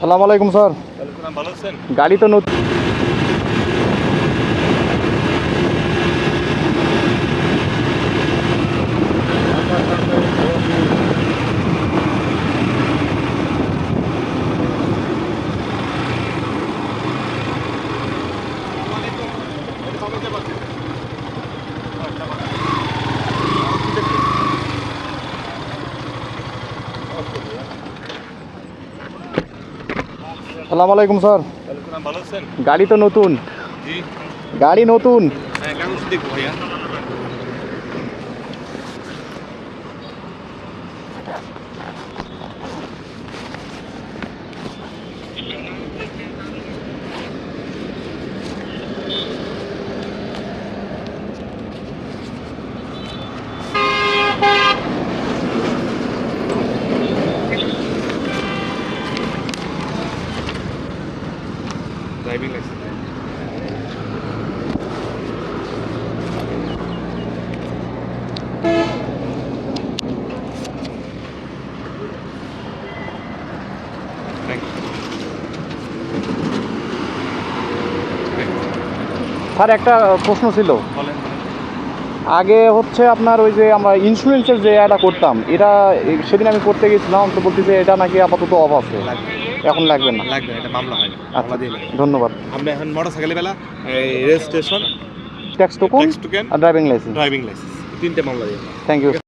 সালাম আলাইকুম স্যার। ভালো আছেন? গাড়ি তো নতুন। সালাম আলাইকুম স্যার। গাড়ি তো নতুন। গাড়ি নতুন। ড্রাইভিং লাইসেন্স থ্যাংক স্যার একটা প্রশ্ন ছিল। আগে হচ্ছে আপনার ওই যে আমরা ইন্স্যুরেন্সের যে এটা করতাম এটা সেদিন আমি করতে গেছিলাম তো বলতেছে এটা নাকি আপাতত অফ আছে। এখন লাগবে না। লাগবে এটা মামলা হয় না আচ্ছা মামলা দিয়ে ধন্যবাদ। আমরা এখন মোটরসাইকেল বেলা registration tax token tax token আর ড্রাইভিং লাইসেন্স ড্রাইভিং লাইসেন্স তিনটে মামলা দিয়ে। Thank you